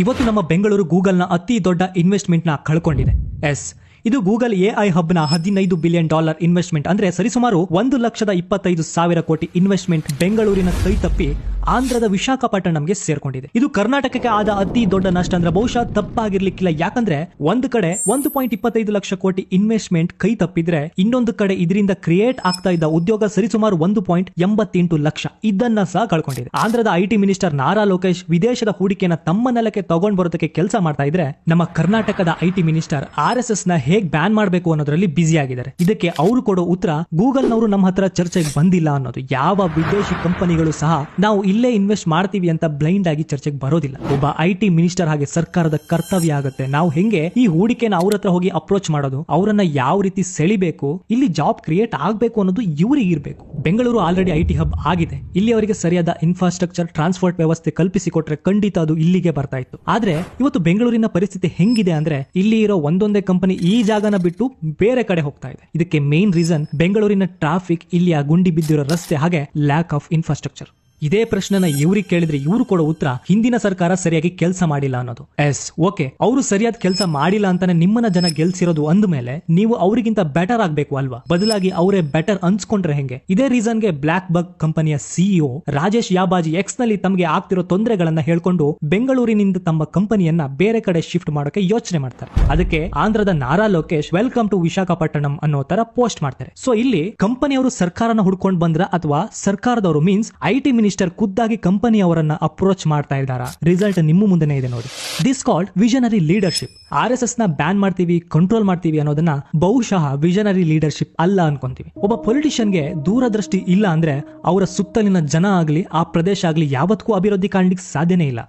ಇವತ್ತು ನಮ್ಮ ಬೆಂಗಳೂರು ಗೂಗಲ್ನ ಅತಿ ದೊಡ್ಡ ಇನ್ವೆಸ್ಟ್ಮೆಂಟ್ನ ಕಳ್ಕೊಂಡಿದೆ. ಎಸ್, ಇದು ಗೂಗಲ್ ಎಐ ಹಬ್ನ ಹದಿನೈದು ಬಿಲಿಯನ್ ಡಾಲರ್ ಇನ್ವೆಸ್ಟ್ಮೆಂಟ್. ಅಂದ್ರೆ ಸರಿಸುಮಾರು ಒಂದು ಲಕ್ಷದ ಇಪ್ಪತ್ತೈದು ಸಾವಿರ ಕೋಟಿ ಇನ್ವೆಸ್ಟ್ಮೆಂಟ್ ಬೆಂಗಳೂರಿನ ಕೈ ತಪ್ಪಿ ಆಂಧ್ರದ ವಿಶಾಖಪಟ್ಟಣಂಗೆ ಸೇರ್ಕೊಂಡಿದೆ. ಇದು ಕರ್ನಾಟಕಕ್ಕೆ ಆದ ಅತಿ ದೊಡ್ಡ ನಷ್ಟ ಅಂದ್ರೆ ಬಹುಶಃ ತಪ್ಪಾಗಿರ್ಲಿಕ್ಕಿಲ್ಲ. ಯಾಕಂದ್ರೆ ಒಂದು ಕಡೆ ಒಂದು ಪಾಯಿಂಟ್ ಇಪ್ಪತ್ತೈದು ಲಕ್ಷ ಕೋಟಿ ಇನ್ವೆಸ್ಟ್ಮೆಂಟ್ ಕೈ ತಪ್ಪಿದ್ರೆ ಇನ್ನೊಂದು ಕಡೆ ಇದರಿಂದ ಕ್ರಿಯೇಟ್ ಆಗ್ತಾ ಇದ್ದ ಉದ್ಯೋಗ ಸರಿಸುಮಾರು ಒಂದು ಪಾಯಿಂಟ್ ಎಂಬತ್ತೆಂಟು ಲಕ್ಷ. ಇದನ್ನ ಸಹ ಕಳ್ಕೊಂಡಿದೆ. ಆಂಧ್ರದ ಐಟಿ ಮಿನಿಸ್ಟರ್ ನಾರಾ ಲೋಕೇಶ್ ವಿದೇಶದ ಹೂಡಿಕೆಯನ್ನ ತಮ್ಮ ನೆಲಕ್ಕೆ ತಗೊಂಡ್ ಬರೋದಕ್ಕೆ ಕೆಲಸ ಮಾಡ್ತಾ ಇದ್ರೆ ನಮ್ಮ ಕರ್ನಾಟಕದ ಐಟಿ ಮಿನಿಸ್ಟರ್ ಆರ್ ಎಸ್ ಎಸ್ನ ಹೇಗ್ ಬ್ಯಾನ್ ಮಾಡಬೇಕು ಅನ್ನೋದ್ರಲ್ಲಿ ಬ್ಯುಸಿ ಆಗಿದ್ದಾರೆ. ಇದಕ್ಕೆ ಅವರು ಕೊಡೋ ಉತ್ತರ ಗೂಗಲ್ ನವರು ನಮ್ಮ ಹತ್ರ ಚರ್ಚೆಗೆ ಬಂದಿಲ್ಲ ಅನ್ನೋದು. ಯಾವ ವಿದೇಶಿ ಕಂಪನಿಗಳು ಸಹ ನಾವು ಇಲ್ಲೇ ಇನ್ವೆಸ್ಟ್ ಮಾಡ್ತೀವಿ ಅಂತ ಬ್ಲೈಂಡ್ ಆಗಿ ಚರ್ಚೆಗೆ ಬರೋದಿಲ್ಲ. ಒಬ್ಬ ಐ ಟಿ ಮಿನಿಸ್ಟರ್ ಹಾಗೆ ಸರ್ಕಾರದ ಕರ್ತವ್ಯ ಆಗುತ್ತೆ. ನಾವು ಹೆಂಗೆ ಈ ಹೂಡಿಕೆನ ಅವ್ರ ಹತ್ರ ಹೋಗಿ ಅಪ್ರೋಚ್ ಮಾಡೋದು, ಅವರನ್ನ ಯಾವ ರೀತಿ ಸೆಳಿಬೇಕು, ಇಲ್ಲಿ ಜಾಬ್ ಕ್ರಿಯೇಟ್ ಆಗಬೇಕು ಅನ್ನೋದು ಇವರಿಗೆ ಇರಬೇಕು. ಬೆಂಗಳೂರು ಆಲ್ರೆಡಿ ಐ ಹಬ್ ಆಗಿದೆ. ಇಲ್ಲಿ ಅವರಿಗೆ ಸರಿಯಾದ ಇನ್ಫ್ರಾಸ್ಟ್ರಕ್ಚರ್ ಟ್ರಾನ್ಸ್ಪೋರ್ಟ್ ವ್ಯವಸ್ಥೆ ಕಲ್ಪಿಸಿಕೊಟ್ರೆ ಖಂಡಿತ ಅದು ಇಲ್ಲಿಗೆ ಬರ್ತಾ ಇತ್ತು. ಆದ್ರೆ ಇವತ್ತು ಬೆಂಗಳೂರಿನ ಪರಿಸ್ಥಿತಿ ಹೆಂಗಿದೆ ಅಂದ್ರೆ ಇಲ್ಲಿ ಇರೋ ಒಂದೊಂದೇ ಕಂಪನಿ ಈ ಜಾಗನ ಬಿಟ್ಟು ಬೇರೆ ಕಡೆ ಹೋಗ್ತಾ ಇದೆ. ಇದಕ್ಕೆ ಮೇನ್ ರೀಸನ್ ಬೆಂಗಳೂರಿನ ಟ್ರಾಫಿಕ್ ಇಲ್ಲಿಯ ಗುಂಡಿ ಬಿದ್ದಿರೋ ರಸ್ತೆ ಹಾಗೆ ಲ್ಯಾಕ್ ಆಫ್ ಇನ್ಫ್ರಾಸ್ಟ್ರಕ್ಚರ್ ಇದೇ ಪ್ರಶ್ನೆನ ಇವ್ರಿಗೆ ಕೇಳಿದ್ರೆ ಇವರು ಕೊಡೋ ಉತ್ತರ ಹಿಂದಿನ ಸರ್ಕಾರ ಸರಿಯಾಗಿ ಕೆಲಸ ಮಾಡಿಲ್ಲ ಅನ್ನೋದು. Yes, okay. ಅವರು ಸರಿಯಾದ ಕೆಲಸ ಮಾಡಿಲ್ಲ ಅಂತಾನೆ ನಿಮ್ಮನ್ನ ಜನ ಗೆಲ್ಸಿರೋದು ಅಂದ್ಮೇಲೆ ನೀವು ಅವರಿಗಿಂತ ಬೆಟರ್ ಆಗ್ಬೇಕು ಅಲ್ವಾ? ಬದಲಾಗಿ ಅವರೇ ಬೆಟರ್ ಅನ್ಸ್ಕೊಂಡ್ರೆ ಹೆಂಗೆ? ಇದೇ ರೀಸನ್ಗೆ ಬ್ಲಾಕ್ ಬಗ್ ಕಂಪನಿಯ ಸಿಇಒ ರಾಜೇಶ್ ಯಾಬಾಜಿ ಎಕ್ಸ್ನಲ್ಲಿ ತಮಗೆ ಆಗ್ತಿರೋ ತೊಂದರೆಗಳನ್ನ ಹೇಳ್ಕೊಂಡು ಬೆಂಗಳೂರಿನಿಂದ ತಮ್ಮ ಕಂಪನಿಯನ್ನ ಬೇರೆ ಕಡೆ ಶಿಫ್ಟ್ ಮಾಡೋಕೆ ಯೋಚನೆ ಮಾಡ್ತಾರೆ. ಅದಕ್ಕೆ ಆಂಧ್ರದ ನಾರಾ ಲೋಕೇಶ್ ವೆಲ್ಕಮ್ ಟು ವಿಶಾಖಪಟ್ಟಣಂ ಅನ್ನೋ ತರ ಪೋಸ್ಟ್ ಮಾಡ್ತಾರೆ. ಸೊ ಇಲ್ಲಿ ಕಂಪನಿಯವರು ಸರ್ಕಾರನ ಹುಡ್ಕೊಂಡು ಬಂದ್ರ ಅಥವಾ ಸರ್ಕಾರದವರು ಮೀನ್ಸ್ ಐಟಿ ಮಿನಿಸ್ಟರ್ ಖುದ್ದಾಗಿ ಕಂಪನಿ ಅವರನ್ನ ಅಪ್ರೋಚ್ ಮಾಡ್ತಾ ಇದ್ದಾರಾ? ರಿಸಲ್ಟ್ ನಿಮ್ಮ ಮುಂದೆನೇ ಇದೆ ನೋಡಿ. This called visionary leadership R S ಎಸ್ನ ಬ್ಯಾನ್ ಮಾಡ್ತೀವಿ ಕಂಟ್ರೋಲ್ ಮಾಡ್ತೀವಿ ಅನ್ನೋದನ್ನ ಬಹುಶಃ ವಿಷನರಿ ಲೀಡರ್ಶಿಪ್ ಅಲ್ಲ ಅನ್ಕೊಂತೀವಿ. ಒಬ್ಬ ಪೊಲಿಟಿಷಿಯನ್ಗೆ ದೂರದೃಷ್ಟಿ ಇಲ್ಲ ಅಂದ್ರೆ ಅವರ ಸುತ್ತಲಿನ ಜನ ಆಗ್ಲಿ, ಆ ಪ್ರದೇಶ ಆಗ್ಲಿ ಯಾವತ್ತೂ ಅಭಿವೃದ್ಧಿ ಕಾಣ್ಲಿಕ್ಕೆ ಸಾಧ್ಯನೇ ಇಲ್ಲ.